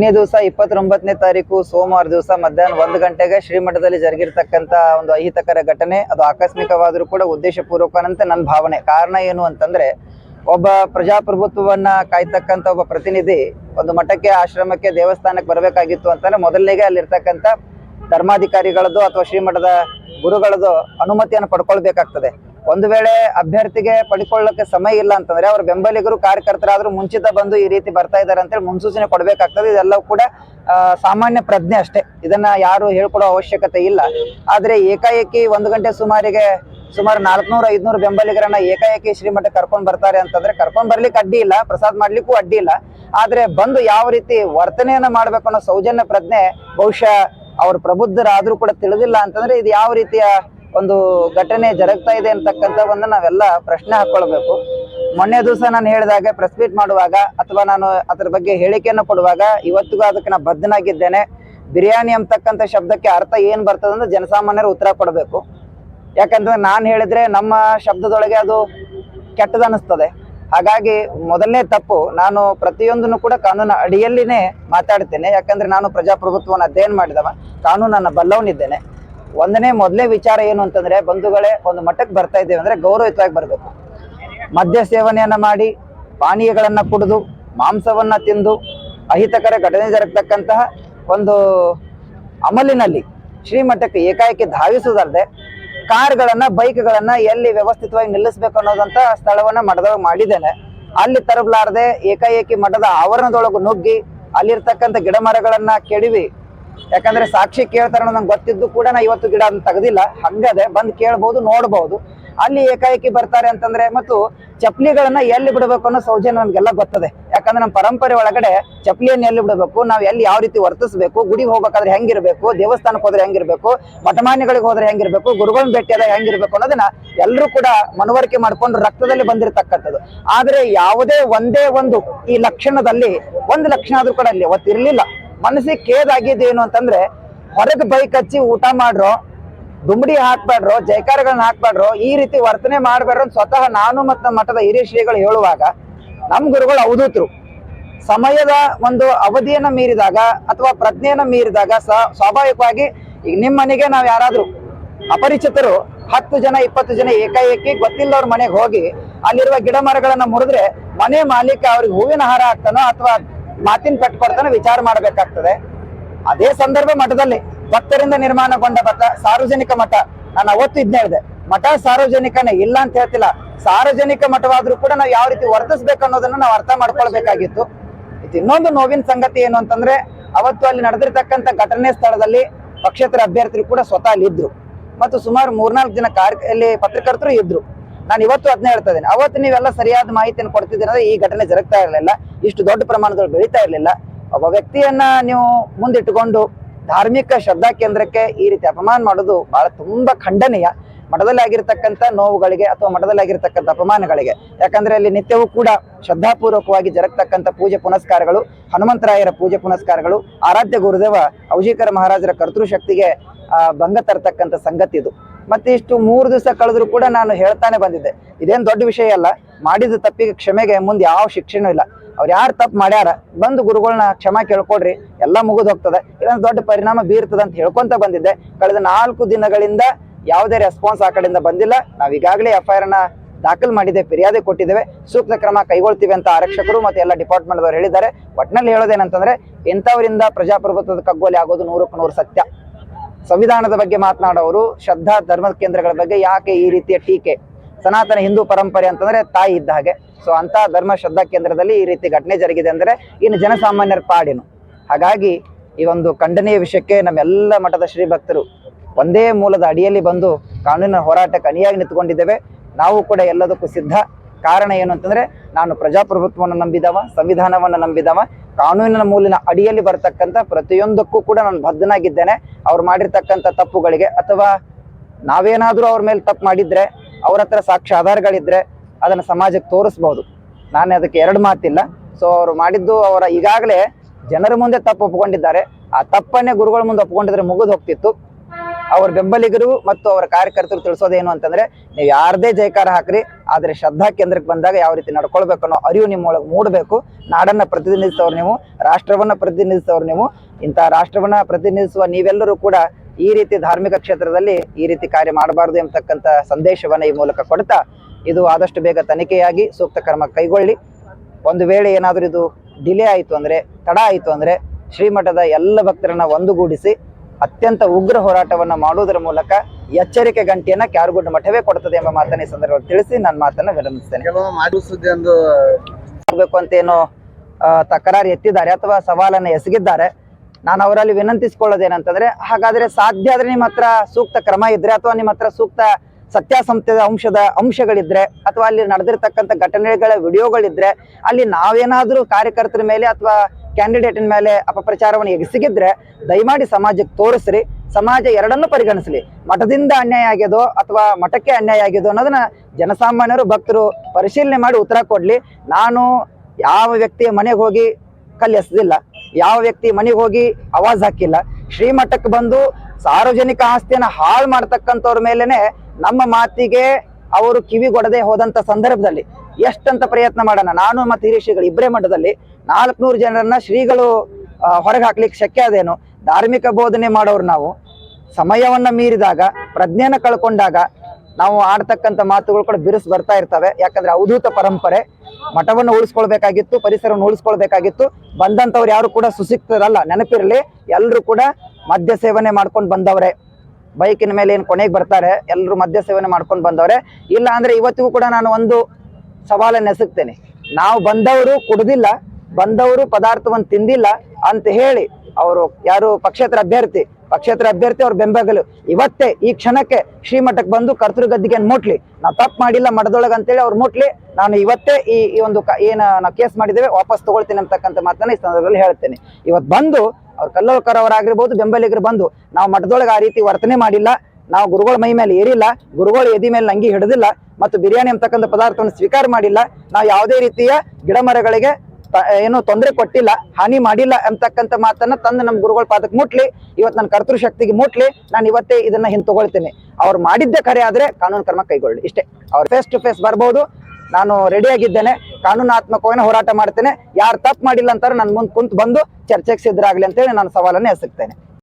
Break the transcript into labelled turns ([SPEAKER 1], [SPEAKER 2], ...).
[SPEAKER 1] ಮೊನ್ನೆ ದಿವಸ ಇಪ್ಪತ್ತೊಂಬತ್ತನೇ ತಾರೀಕು ಸೋಮವಾರ ದಿವಸ ಮಧ್ಯಾಹ್ನ ಒಂದು ಗಂಟೆಗೆ ಶ್ರೀಮಠದಲ್ಲಿ ಜರುಗಿರ್ತಕ್ಕಂಥ ಒಂದು ಅಹಿತಕರ ಘಟನೆ. ಅದು ಆಕಸ್ಮಿಕವಾದರೂ ಕೂಡ ಉದ್ದೇಶಪೂರ್ವಕನಂತೆ ನನ್ನ ಭಾವನೆ. ಕಾರಣ ಏನು ಅಂತಂದ್ರೆ, ಒಬ್ಬ ಪ್ರಜಾಪ್ರಭುತ್ವವನ್ನ ಕಾಯ್ತಕ್ಕಂಥ ಒಬ್ಬ ಪ್ರತಿನಿಧಿ ಒಂದು ಮಠಕ್ಕೆ, ಆಶ್ರಮಕ್ಕೆ, ದೇವಸ್ಥಾನಕ್ಕೆ ಬರಬೇಕಾಗಿತ್ತು ಅಂತಂದ್ರೆ ಮೊದಲನೇಗೆ ಅಲ್ಲಿರ್ತಕ್ಕಂಥ ಧರ್ಮಾಧಿಕಾರಿಗಳದ್ದು ಅಥವಾ ಶ್ರೀಮಠದ ಗುರುಗಳದ್ದು ಅನುಮತಿಯನ್ನು ಪಡ್ಕೊಳ್ಬೇಕಾಗ್ತದೆ. ಒಂದು ವೇಳೆ ಅಭ್ಯರ್ಥಿಗೆ ಪಡ್ಕೊಳ್ಳಕ್ಕೆ ಸಮಯ ಇಲ್ಲ ಅಂತಂದ್ರೆ ಅವ್ರ ಬೆಂಬಲಿಗರು ಕಾರ್ಯಕರ್ತರಾದ್ರೂ ಮುಂಚಿತ ಬಂದು ಈ ರೀತಿ ಬರ್ತಾ ಇದ್ದಾರೆ ಅಂತೇಳಿ ಮುನ್ಸೂಚನೆ ಕೊಡಬೇಕಾಗ್ತದೆ. ಇದೆಲ್ಲವೂ ಕೂಡ ಸಾಮಾನ್ಯ ಪ್ರಜ್ಞೆ ಅಷ್ಟೇ. ಇದನ್ನ ಯಾರು ಹೇಳ್ಕೊಡೋ ಅವಶ್ಯಕತೆ ಇಲ್ಲ. ಆದ್ರೆ ಏಕಾಏಕಿ ಒಂದು ಗಂಟೆ ಸುಮಾರಿಗೆ, ಸುಮಾರು ನಾಲ್ಕನೂರ, ಐದ್ನೂರು ಬೆಂಬಲಿಗರನ್ನ ಏಕಾಏಕಿ ಶ್ರೀಮಠಕ್ಕೆ ಕರ್ಕೊಂಡ್ ಬರ್ತಾರೆ ಅಂತಂದ್ರೆ ಕರ್ಕೊಂಡ್ ಬರ್ಲಿಕ್ಕೆ ಅಡ್ಡಿ ಇಲ್ಲ, ಪ್ರಸಾದ್ ಮಾಡ್ಲಿಕ್ಕೂ ಅಡ್ಡಿ ಇಲ್ಲ. ಆದ್ರೆ ಬಂದು ಯಾವ ರೀತಿ ವರ್ತನೆಯನ್ನ ಮಾಡ್ಬೇಕು ಅನ್ನೋ ಸೌಜನ್ಯ ಪ್ರಜ್ಞೆ ಬಹುಶಃ ಅವ್ರ ಪ್ರಬುದ್ಧರಾದ್ರೂ ಕೂಡ ತಿಳಿದಿಲ್ಲ ಅಂತಂದ್ರೆ ಇದು ಯಾವ ರೀತಿಯ ಒಂದು ಘಟನೆ ಜರುಗ್ತಾ ಇದೆ ಅಂತಕ್ಕಂಥವನ್ನ ನಾವೆಲ್ಲ ಪ್ರಶ್ನೆ ಹಾಕೊಳ್ಬೇಕು. ಮೊನ್ನೆ ದಿವಸ ನಾನು ಹೇಳಿದಾಗ ಪ್ರೆಸ್ ಮೀಟ್ ಮಾಡುವಾಗ ಅಥವಾ ನಾನು ಅದ್ರ ಬಗ್ಗೆ ಹೇಳಿಕೆಯನ್ನು ಕೊಡುವಾಗ ಇವತ್ತಿಗೂ ಅದಕ್ಕೆ ನಾನು ಬದ್ಧನಾಗಿದ್ದೇನೆ. ಬಿರಿಯಾನಿ ಅಂತಕ್ಕಂಥ ಶಬ್ದಕ್ಕೆ ಅರ್ಥ ಏನು ಬರ್ತದೆ ಅಂದ್ರೆ ಜನಸಾಮಾನ್ಯರು ಉತ್ತರ ಕೊಡಬೇಕು. ಯಾಕಂದ್ರೆ ನಾನು ಹೇಳಿದ್ರೆ ನಮ್ಮ ಶಬ್ದದೊಳಗೆ ಅದು ಕೆಟ್ಟದ ಅನಿಸ್ತದೆ ಹಾಗಾಗಿ ಮೊದಲನೇ ತಪ್ಪು ನಾನು ಪ್ರತಿಯೊಂದನ್ನು ಕೂಡ ಕಾನೂನು ಅಡಿಯಲ್ಲಿನೇ ಮಾತಾಡ್ತೇನೆ. ಯಾಕಂದ್ರೆ ನಾನು ಪ್ರಜಾಪ್ರಭುತ್ವವನ್ನು ಅಧ್ಯಯನ ಮಾಡಿದವ. ಕಾನೂನನ್ನು ಬಲ್ಲವನಿದ್ದೇನೆ. ಒಂದನೇ ಮೊದಲೇ ವಿಚಾರ ಏನು ಅಂತಂದ್ರೆ, ಬಂಧುಗಳೇ ಒಂದು ಮಠಕ್ಕೆ ಬರ್ತಾ ಇದ್ದೇವೆ ಅಂದ್ರೆ ಗೌರವಯುತವಾಗಿ ಬರಬೇಕು. ಮದ್ಯ ಸೇವನೆಯನ್ನ ಮಾಡಿ, ಪಾನೀಯಗಳನ್ನ ಕುಡಿದು, ಮಾಂಸವನ್ನ ತಿಂದು, ಅಹಿತಕರ ಘಟನೆ ಜರುಗತಕ್ಕಂತಹ ಒಂದು ಅಮಲಿನಲ್ಲಿ ಶ್ರೀಮಠಕ್ಕೆ ಏಕಾಏಕಿ ಧಾವಿಸುವುದಲ್ಲದೆ, ಕಾರ್ಗಳನ್ನ, ಬೈಕ್ಗಳನ್ನ ಎಲ್ಲಿ ವ್ಯವಸ್ಥಿತವಾಗಿ ನಿಲ್ಲಿಸ್ಬೇಕು ಅನ್ನೋದಂತ ಸ್ಥಳವನ್ನ ಮಠದೊಳಗೆ ಮಾಡಿದ್ದೇನೆ. ಅಲ್ಲಿ ತರಬಲಾರದೆ ಏಕಾಏಕಿ ಮಠದ ಆವರಣದೊಳಗೆ ನುಗ್ಗಿ, ಅಲ್ಲಿರ್ತಕ್ಕಂಥ ಗಿಡ ಮರಗಳನ್ನ ಕೆಡವಿ ಯಾಕಂದ್ರೆ ಸಾಕ್ಷಿ ಕೇಳ್ತಾರ ನಂಗೆ ಗೊತ್ತಿದ್ದು ಕೂಡ ನಾ ಇವತ್ತು ಗಿಡ ಅದನ್ನ ತೆಗೆದಿಲ್ಲ. ಹಂಗದೆ ಬಂದು ಕೇಳ್ಬಹುದು ನೋಡ್ಬಹುದು ಅಲ್ಲಿ ಏಕಾಏಕಿ ಬರ್ತಾರೆ ಅಂತಂದ್ರೆ ಮತ್ತು ಚಪ್ಲಿಗಳನ್ನ ಎಲ್ಲಿ ಬಿಡಬೇಕು ಅನ್ನೋ ಸೌಜನ್ಯ ನಮ್ಗೆಲ್ಲ ಗೊತ್ತದೆ. ಯಾಕಂದ್ರೆ ನಮ್ಮ ಪರಂಪರೆ ಒಳಗಡೆ ಚಪ್ಲಿಯನ್ನು ಎಲ್ಲಿ ಬಿಡಬೇಕು, ನಾವು ಎಲ್ಲಿ ಯಾವ ರೀತಿ ವರ್ತಿಸ್ಬೇಕು, ಗುಡಿಗೆ ಹೋಗ್ಬೇಕಾದ್ರೆ ಹೆಂಗಿರ್ಬೇಕು ದೇವಸ್ಥಾನಕ್ಕೆ ಹೋದ್ರೆ ಹೆಂಗಿರ್ಬೇಕು, ಮಠಮಾನ್ಯಗಳಿಗೆ ಹೋದ್ರೆ ಹೆಂಗಿರ್ಬೇಕು, ಗುರುಗಳನ್ನ ಭೇಟಿಯಾದಾಗ ಹೆಂಗಿರ್ಬೇಕು ಅನ್ನೋದನ್ನ ಎಲ್ಲರೂ ಕೂಡ ಮನವರಿಕೆ ಮಾಡ್ಕೊಂಡು ರಕ್ತದಲ್ಲಿ ಬಂದಿರತಕ್ಕಂಥದ್ದು. ಆದ್ರೆ ಯಾವುದೇ ಒಂದೇ ಒಂದು ಈ ಲಕ್ಷಣದಲ್ಲಿ, ಒಂದು ಲಕ್ಷಣ ಆದ್ರೂ ಕೂಡ ಅಲ್ಲಿ, ಅವತ್ತಿರ್ಲಿಲ್ಲ. ಮನಸ್ಸಿಗೆ ಏನು ಅಂತಂದ್ರೆ, ಹೊರಗೆ ಬೈಕ್ ಹಚ್ಚಿ ಊಟ ಮಾಡ್ರೋ, ದುಂಬಡಿ ಹಾಕ್ಬೇಡ್ರೋ ಜೈಕಾರಗಳನ್ನ ಹಾಕ್ಬೇಡ್ರೋ ಈ ರೀತಿ ವರ್ತನೆ ಮಾಡಬೇಡ್ರು ಅಂತ ಸ್ವತಃ ನಾನು ಮತ್ತು ಮಠದ ಹಿರಿಯ ಶ್ರೀಗಳು ಹೇಳುವಾಗ ನಮ್ಮ ಗುರುಗಳು ಅವಧೂತರು ಸಮಯದ ಒಂದು ಅವಧಿಯನ್ನ ಮೀರಿದಾಗ ಅಥವಾ ಪ್ರಜ್ಞೆಯನ್ನ ಮೀರಿದಾಗ ಸ್ವಾಭಾವಿಕವಾಗಿ ಈಗ ನಿಮ್ಮ ಮನೆಗೆ ನಾವು ಯಾರಾದರೂ ಅಪರಿಚಿತರು, ಹತ್ತು ಜನ, ಇಪ್ಪತ್ತು ಜನ ಏಕಾಏಕಿ ಗೊತ್ತಿಲ್ಲದವ್ರ ಮನೆಗೆ ಹೋಗಿ ಅಲ್ಲಿರುವ ಗಿಡ ಮರಗಳನ್ನ ಮುರಿದ್ರೆ ಮನೆ ಮಾಲೀಕ ಅವ್ರಿಗೆ ಹೂವಿನ ಹಾರ ಹಾಕ್ತಾನೋ ಅಥವಾ ಮಾತಿನ ಪೆಟ್ಟುಕೊಡ್ತಾನೆ ವಿಚಾರ ಮಾಡಬೇಕಾಗ್ತದೆ. ಅದೇ ಸಂದರ್ಭ ಮಠದಲ್ಲಿ ಭಕ್ತರಿಂದ ನಿರ್ಮಾಣಗೊಂಡ ಮಠ, ಸಾರ್ವಜನಿಕ ಮಠ. ನಾನು ಅವತ್ತು ಇದ್ನ ಹೇಳಿದೆ, ಮಠ ಸಾರ್ವಜನಿಕನೇ ಇಲ್ಲ ಅಂತ ಹೇಳ್ತಿಲ್ಲ. ಸಾರ್ವಜನಿಕ ಮಠವಾದ್ರೂ ಕೂಡ ನಾವು ಯಾವ ರೀತಿ ವರ್ತಿಸ್ಬೇಕು ಅನ್ನೋದನ್ನ ನಾವು ಅರ್ಥ ಮಾಡ್ಕೊಳ್ಬೇಕಾಗಿತ್ತು. ಇದು ಇನ್ನೊಂದು ನೋವಿನ ಸಂಗತಿ ಏನು ಅಂತಂದ್ರೆ, ಅವತ್ತು ಅಲ್ಲಿ ನಡೆದಿರ್ತಕ್ಕಂಥ ಘಟನೆ ಸ್ಥಳದಲ್ಲಿ ಪಕ್ಷೇತರ ಅಭ್ಯರ್ಥಿಗಳು ಕೂಡ ಸ್ವತಃ ಅಲ್ಲಿ ಇದ್ರು. ಮತ್ತು ಸುಮಾರು ಮೂರ್ನಾಲ್ಕು ಜನ ಕಾರ್ಯ ಪತ್ರಕರ್ತರು ಇದ್ರು. ನಾನು ಇವತ್ತು ಅದನ್ನ ಹೇಳ್ತಾ ಇದ್ದೀನಿ. ಅವತ್ತು ನೀವೆಲ್ಲ ಸರಿಯಾದ ಮಾಹಿತಿಯನ್ನು ಕೊಡ್ತಿದ್ದೀರ ಈ ಘಟನೆ ಜರುಗ್ತಾ ಇರಲಿಲ್ಲ. ಇಷ್ಟು ದೊಡ್ಡ ಪ್ರಮಾಣದಲ್ಲಿ ಬೆಳೀತಾ ಇರಲಿಲ್ಲ. ಒಬ್ಬ ವ್ಯಕ್ತಿಯನ್ನ ನೀವು ಮುಂದಿಟ್ಟುಕೊಂಡು ಧಾರ್ಮಿಕ ಶ್ರದ್ಧಾ ಕೇಂದ್ರಕ್ಕೆ ಈ ರೀತಿ ಅಪಮಾನ ಮಾಡೋದು ಬಹಳ ತುಂಬಾ ಖಂಡನೀಯ. ಮಠದಲ್ಲಿ ಆಗಿರ್ತಕ್ಕಂಥ ನೋವುಗಳಿಗೆ ಅಥವಾ ಮಠದಲ್ಲಿ ಆಗಿರ್ತಕ್ಕಂಥ ಅಪಮಾನಗಳಿಗೆ. ಯಾಕಂದ್ರೆ ಅಲ್ಲಿ ನಿತ್ಯವೂ ಕೂಡ ಶ್ರದ್ಧಾಪೂರ್ವಕವಾಗಿ ಜರಗ್ತಕ್ಕಂಥ ಪೂಜೆ ಪುನಸ್ಕಾರಗಳು, ಹನುಮಂತರಾಯರ ಪೂಜೆ ಪುನಸ್ಕಾರಗಳು, ಆರಾಧ್ಯ ಗುರುದೇವ ಔಜಿಕರ ಮಹಾರಾಜರ ಕರ್ತೃಶಕ್ತಿಗೆ ಭಂಗ ತರತಕ್ಕಂಥ ಸಂಗತಿ ಇದು. ಮತ್ತೆ ಇಷ್ಟು ಮೂರು ದಿವಸ ಕಳೆದ್ರು ಕೂಡ ನಾನು ಹೇಳ್ತಾನೆ ಬಂದಿದ್ದೆ. ಇದೇನು ದೊಡ್ಡ ವಿಷಯ ಅಲ್ಲ, ಮಾಡಿದ ತಪ್ಪಿಗೆ ಕ್ಷಮೆಗೆ ಮುಂದೆ ಯಾವ ಶಿಕ್ಷೆನೂ ಇಲ್ಲ. ಅವ್ರು ಯಾರು ತಪ್ಪು ಮಾಡ್ಯಾರ, ಬಂದು ಗುರುಗಳನ್ನ ಕ್ಷಮಾ ಕೇಳ್ಕೊಡ್ರಿ, ಎಲ್ಲ ಮುಗಿದು ಹೋಗ್ತದೆ. ಇದೊಂದು ದೊಡ್ಡ ಪರಿಣಾಮ ಬೀರ್ತದೆ ಅಂತ ಹೇಳ್ಕೊಂತ ಬಂದಿದ್ದೆ. ಕಳೆದ ನಾಲ್ಕು ದಿನಗಳಿಂದ ಯಾವುದೇ ರೆಸ್ಪಾನ್ಸ್ ಆ ಕಡೆಯಿಂದ ಬಂದಿಲ್ಲ. ನಾವು ಈಗಾಗಲೇ ಎಫ್ ಐ ಆರ್ನ ದಾಖಲು ಮಾಡಿದೆ ಫಿರ್ಯಾದಿ ಕೊಟ್ಟಿದ್ದೇವೆ. ಸೂಕ್ತ ಕ್ರಮ ಕೈಗೊಳ್ತೀವಿ ಅಂತ ಆರಕ್ಷಕರು ಮತ್ತೆ ಎಲ್ಲ ಡಿಪಾರ್ಟ್ಮೆಂಟ್ ಅವರು ಹೇಳಿದ್ದಾರೆ. ಒಟ್ಟಿನಲ್ಲಿ ಹೇಳೋದೇನಂತಂದ್ರೆ, ಇಂಥವರಿಂದ ಪ್ರಜಾಪ್ರಭುತ್ವದ ಕಗ್ಗೋಲಿ ಆಗೋದು ನೂರಕ್ಕೆ ನೂರು ಸತ್ಯ. ಸಂವಿಧಾನದ ಬಗ್ಗೆ ಮಾತನಾಡೋರು, ಶ್ರದ್ಧಾ ಧರ್ಮ ಕೇಂದ್ರಗಳ ಬಗ್ಗೆ ಯಾಕೆ ಈ ರೀತಿಯ ಟೀಕೆ? ಸನಾತನ ಹಿಂದೂ ಪರಂಪರೆ ಅಂತಂದ್ರೆ ತಾಯಿ ಇದ್ದ ಹಾಗೆ. ಸೊ ಅಂತ ಧರ್ಮ ಶ್ರದ್ಧಾ ಕೇಂದ್ರದಲ್ಲಿ ಈ ರೀತಿ ಘಟನೆ ಜರುಗಿದೆ ಅಂದ್ರೆ ಇನ್ನು ಜನಸಾಮಾನ್ಯರ ಪಾಡಿನು. ಹಾಗಾಗಿ ಈ ಒಂದು ಖಂಡನೀಯ ವಿಷಯಕ್ಕೆ ನಮ್ಮೆಲ್ಲ ಮಠದ ಶ್ರೀ ಭಕ್ತರು ಒಂದೇ ಮೂಲದ ಅಡಿಯಲ್ಲಿ ಬಂದು ಕಾನೂನಿನ ಹೋರಾಟಕ್ಕೆ ಅನಿಯಾಗಿ ನಿಂತ್ಕೊಂಡಿದ್ದೇವೆ. ನಾವು ಕೂಡ ಎಲ್ಲದಕ್ಕೂ ಸಿದ್ಧ. ಕಾರಣ ಏನು ಅಂತಂದ್ರೆ, ನಾನು ಪ್ರಜಾಪ್ರಭುತ್ವವನ್ನು ನಂಬಿದವ, ಸಂವಿಧಾನವನ್ನು ನಂಬಿದವ ಕಾನೂನಿನ ಮೂಲಿನ ಅಡಿಯಲ್ಲಿ ಬರ್ತಕ್ಕಂಥ ಪ್ರತಿಯೊಂದಕ್ಕೂ ಕೂಡ ನಾನು ಬದ್ಧನಾಗಿದ್ದೇನೆ. ಅವ್ರು ಮಾಡಿರ್ತಕ್ಕಂಥ ತಪ್ಪುಗಳಿಗೆ ಅಥವಾ ನಾವೇನಾದ್ರೂ ಅವ್ರ ಮೇಲೆ ತಪ್ಪು ಮಾಡಿದ್ರೆ ಅವ್ರ ಹತ್ರ ಸಾಕ್ಷ್ಯ ಆಧಾರಗಳಿದ್ರೆ ಅದನ್ನ ಸಮಾಜಕ್ಕೆ ತೋರಿಸ್ಬೋದು ನಾನು ಅದಕ್ಕೆ ಎರಡು ಮಾತಿಲ್ಲ. ಸೊ ಅವ್ರು ಮಾಡಿದ್ದು ಅವರ ಈಗಾಗಲೇ ಜನರ ಮುಂದೆ ತಪ್ಪು ಒಪ್ಕೊಂಡಿದ್ದಾರೆ. ಆ ತಪ್ಪನ್ನೇ ಗುರುಗಳ ಮುಂದೆ ಒಪ್ಕೊಂಡಿದ್ರೆ ಮುಗಿದು ಹೋಗ್ತಿತ್ತು. ಅವ್ರ ಬೆಂಬಲಿಗರು ಮತ್ತು ಅವರ ಕಾರ್ಯಕರ್ತರು ತಿಳಿಸೋದೇನು ಅಂತಂದ್ರೆ, ನೀವು ಯಾರದೇ ಜೈಕಾರ ಹಾಕ್ರಿ ಆದ್ರೆ ಶ್ರದ್ಧಾ ಕೇಂದ್ರಕ್ಕೆ ಬಂದಾಗ ಯಾವ ರೀತಿ ನಡ್ಕೊಳ್ಬೇಕು ಅನ್ನೋ ಅರಿವು ನಿಮ್ಮೊಳಗೆ ಮೂಡಬೇಕು. ನಾಡನ್ನ ಪ್ರತಿನಿಧಿಸೋರು ನೀವು, ರಾಷ್ಟ್ರವನ್ನ ಪ್ರತಿನಿಧಿಸೋರು ನೀವು, ಇಂಥ ರಾಷ್ಟ್ರವನ್ನ ಪ್ರತಿನಿಧಿಸುವ ನೀವೆಲ್ಲರೂ ಕೂಡ ಈ ರೀತಿ ಧಾರ್ಮಿಕ ಕ್ಷೇತ್ರದಲ್ಲಿ ಈ ರೀತಿ ಕಾರ್ಯ ಮಾಡಬಾರದು ಎಂಬತಕ್ಕಂಥ ಸಂದೇಶವನ್ನ ಈ ಮೂಲಕ ಕೊಡ್ತಾ ಇದು ಆದಷ್ಟು ಬೇಗ ತನಿಖೆಯಾಗಿ ಸೂಕ್ತ ಕ್ರಮ ಕೈಗೊಳ್ಳಿ. ಒಂದು ವೇಳೆ ಏನಾದರೂ ಇದು ಡಿಲೇ ಆಯಿತು ಅಂದ್ರೆ, ತಡ ಆಯಿತು ಅಂದ್ರೆ ಶ್ರೀಮಠದ ಎಲ್ಲ ಭಕ್ತರನ್ನ ಒಂದುಗೂಡಿಸಿ ಅತ್ಯಂತ ಉಗ್ರ ಹೋರಾಟವನ್ನ ಮಾಡುವುದರ ಮೂಲಕ ಎಚ್ಚರಿಕೆ ಗಂಟೆಯನ್ನ ಕ್ಯಾರ್ಗುಡ್ ಮಠವೇ ಕೊಡ್ತದೆ ಎಂಬ ಮಾತನ್ನ ಈ ಸಂದರ್ಭದಲ್ಲಿ ತಿಳಿಸಿ ನನ್ನ ಮಾತನ್ನ ವಿರಮಿಸ್ತೇನೆ. ಹೋಗ್ಬೇಕು ಅಂತ ಏನು ತಕರಾರು ಎತ್ತಿದ್ದಾರೆ ಅಥವಾ ಸವಾಲನ್ನ ಎಸಗಿದ್ದಾರೆ. ನಾನು ಅವರಲ್ಲಿ ವಿನಂತಿಸಿಕೊಳ್ಳೋದೇನಂತಂದ್ರೆ ಹಾಗಾದ್ರೆ ಸಾಧ್ಯ ಆದ್ರೆ ನಿಮ್ಮ ಹತ್ರ ಸೂಕ್ತ ಕ್ರಮ ಇದ್ರೆ ಅಥವಾ ನಿಮ್ಮ ಹತ್ರ ಸೂಕ್ತ ಸತ್ಯಾಸಂಸ್ಥೆಯ ಅಂಶದ ಅಂಶಗಳಿದ್ರೆ ಅಥವಾ ಅಲ್ಲಿ ನಡೆದಿರ್ತಕ್ಕಂಥ ಘಟನೆಗಳ ವಿಡಿಯೋಗಳಿದ್ರೆ ಅಲ್ಲಿ ನಾವೇನಾದ್ರೂ ಕಾರ್ಯಕರ್ತರ ಮೇಲೆ ಅಥವಾ ಕ್ಯಾಂಡಿಡೇಟಿನ ಮೇಲೆ ಅಪಪ್ರಚಾರವನ್ನು ಎಸಗಿದ್ರೆ ದಯಮಾಡಿ ಸಮಾಜಕ್ಕೆ ತೋರಿಸ್ರಿ. ಸಮಾಜ ಎರಡನ್ನು ಪರಿಗಣಿಸಲಿ. ಮಠದಿಂದ ಅನ್ಯಾಯ ಆಗ್ಯದೋ ಅಥವಾ ಮಠಕ್ಕೆ ಅನ್ಯಾಯ ಆಗ್ಯದೋ ಅನ್ನೋದನ್ನ ಜನಸಾಮಾನ್ಯರು, ಭಕ್ತರು ಪರಿಶೀಲನೆ ಮಾಡಿ ಉತ್ತರ ಕೊಡ್ಲಿ. ನಾನು ಯಾವ ವ್ಯಕ್ತಿಯ ಮನೆಗೆ ಹೋಗಿ ಕಲ್ಲೆಸದಿಲ್ಲ ಯಾವ ವ್ಯಕ್ತಿ ಮನೆಗೆ ಹೋಗಿ ಅವಾಜ್ ಹಾಕಿಲ್ಲ. ಶ್ರೀಮಠಕ್ಕೆ ಬಂದು ಸಾರ್ವಜನಿಕ ಆಸ್ತಿಯನ್ನ ಹಾಳು ಮಾಡ್ತಕ್ಕಂಥವ್ರ ಮೇಲೆನೆ ನಮ್ಮ ಮಾತಿಗೆ ಅವರು ಕಿವಿಗೊಡದೆ ಹೋದಂತ ಸಂದರ್ಭದಲ್ಲಿ ಎಷ್ಟಂತ ಪ್ರಯತ್ನ ಮಾಡೋಣ. ನಾನು ಮತ್ತು ಹಿರಿಶ್ರೀಗಳು ಇಬ್ಬರೇ ಮಠದಲ್ಲಿ ನಾಲ್ಕುನೂರು ಜನರನ್ನ ಶ್ರೀಗಳು ಹೊರಗೆ ಹಾಕ್ಲಿಕ್ಕೆ ಶಕ್ಯ ಅದೇನು? ಧಾರ್ಮಿಕ ಬೋಧನೆ ಮಾಡೋರು ನಾವು. ಸಮಯವನ್ನ ಮೀರಿದಾಗ ಪ್ರಜ್ಞೆನ ಕಳ್ಕೊಂಡಾಗ ನಾವು ಆಡ್ತಕ್ಕಂಥ ಮಾತುಗಳು ಕೂಡ ಬಿರುಸು ಬರ್ತಾ ಇರ್ತವೆ. ಯಾಕಂದ್ರೆ ಅವಧೂತ ಪರಂಪರೆ ಮಠವನ್ನು ಉಳಿಸ್ಕೊಳ್ಬೇಕಾಗಿತ್ತು, ಪರಿಸರವನ್ನು ಉಳಿಸ್ಕೊಳ್ಬೇಕಾಗಿತ್ತು. ಬಂದಂಥವ್ರು ಯಾರು ಕೂಡ ಸುಸಿಕ್ತರಲ್ಲ, ನೆನಪಿರಲಿ ಎಲ್ಲರೂ ಕೂಡ ಮದ್ಯ ಸೇವನೆ ಮಾಡ್ಕೊಂಡು ಬಂದವರೇ. ಬೈಕಿನ ಮೇಲೆ ಏನು ಕೊನೆಗೆ ಬರ್ತಾರೆ ಎಲ್ಲರೂ ಮದ್ಯ ಸೇವನೆ ಮಾಡ್ಕೊಂಡು ಬಂದವರೇ. ಇಲ್ಲ ಅಂದ್ರೆ ಇವತ್ತಿಗೂ ಕೂಡ ನಾನು ಒಂದು ಸವಾಲನ್ನು ಎಸಗ್ತೇನೆ. ನಾವು ಬಂದವರು ಕುಡಿದಿಲ್ಲ, ಬಂದವರು ಪದಾರ್ಥವನ್ನು ತಿಂದಿಲ್ಲ ಅಂತ ಹೇಳಿ ಅವರು ಯಾರು ಪಕ್ಷೇತರ ಅಭ್ಯರ್ಥಿ ಪಕ್ಷೇತರ ಅಭ್ಯರ್ಥಿ ಅವ್ರ ಬೆಂಬಗಲು. ಇವತ್ತೇ ಈ ಕ್ಷಣಕ್ಕೆ ಶ್ರೀಮಠಕ್ಕೆ ಬಂದು ಕರ್ತೃ ಗದ್ದಿಗೆ ಮುಟ್ಲಿ? ನಾವು ತಪ್ಪು ಮಾಡಿಲ್ಲ ಮಠದೊಳಗೆ ಅಂತೇಳಿ ಅವ್ರು ಮುಟ್ಲಿ. ನಾನು ಇವತ್ತೇ ಈ ಒಂದು ಏನ ನಾವು ಕೇಸ್ ಮಾಡಿದ್ದೇವೆ, ವಾಪಸ್ ತಗೊಳ್ತೀನಿ ಅಂತಕ್ಕಂಥ ಮಾತನ್ನ ಈ ಸಂದರ್ಭದಲ್ಲಿ ಹೇಳ್ತೇನೆ. ಇವತ್ತು ಬಂದು ಅವ್ರು ಕಲ್ಲೋಕರವರಾಗಿರ್ಬೋದು ಬೆಂಬಲಿಗರು ಬಂದು, ನಾವು ಮಠದೊಳಗೆ ಆ ರೀತಿ ವರ್ತನೆ ಮಾಡಿಲ್ಲ. ನಾವು ಗುರುಗಳ ಮೈ ಮೇಲೆ ಏರಿಲ್ಲ. ಗುರುಗಳ ಎದಿ ಮೇಲೆ ನಂಗಿ ಹಿಡಿದಿಲ್ಲ. ಮತ್ತು ಬಿರಿಯಾನಿ ಅಂತಕ್ಕಂಥ ಪದಾರ್ಥವನ್ನು ಸ್ವೀಕಾರ ಮಾಡಿಲ್ಲ. ನಾವು ಯಾವುದೇ ರೀತಿಯ ಗಿಡ ಮರಗಳಿಗೆ ಏನು ತೊಂದರೆ ಕೊಟ್ಟಿಲ್ಲ, ಹಾನಿ ಮಾಡಿಲ್ಲ ಅಂತಕ್ಕಂಥ ಮಾತನ್ನ ತಂದು ನಮ್ಮ ಗುರುಗಳ ಪಾದಕ್ಕೆ ಮುಟ್ಲಿ. ಇವತ್ತು ನನ್ನ ಕರ್ತೃ ಶಕ್ತಿಗೆ ಮುಟ್ಲಿ. ನಾನು ಇವತ್ತೇ ಇದನ್ನ ಹಿಂತಗೊಳ್ತೇನೆ. ಅವ್ರು ಮಾಡಿದ್ದೇ ಕರೆ ಆದ್ರೆ ಕಾನೂನು ಕ್ರಮ ಕೈಗೊಳ್ಳಿ. ಇಷ್ಟೇ. ಅವ್ರು ಫೇಸ್ ಟು ಫೇಸ್ ಬರ್ಬೋದು. ನಾನು ರೆಡಿಯಾಗಿದ್ದೇನೆ ಕಾನೂನಾತ್ಮಕವಾಗಿ ಹೋರಾಟ ಮಾಡ್ತೇನೆ. ಯಾರು ತಪ್ಪು ಮಾಡಿಲ್ಲ ಅಂತಾರೆ ನನ್ನ ಮುಂದೆ ಕುಂತು ಬಂದು ಚರ್ಚೆಗೆ ಸಿದ್ಧರಾಗಲಿ ಅಂತೇಳಿ ನಾನು ಸವಾಲನ್ನು ಎಸಗ್ತೇನೆ.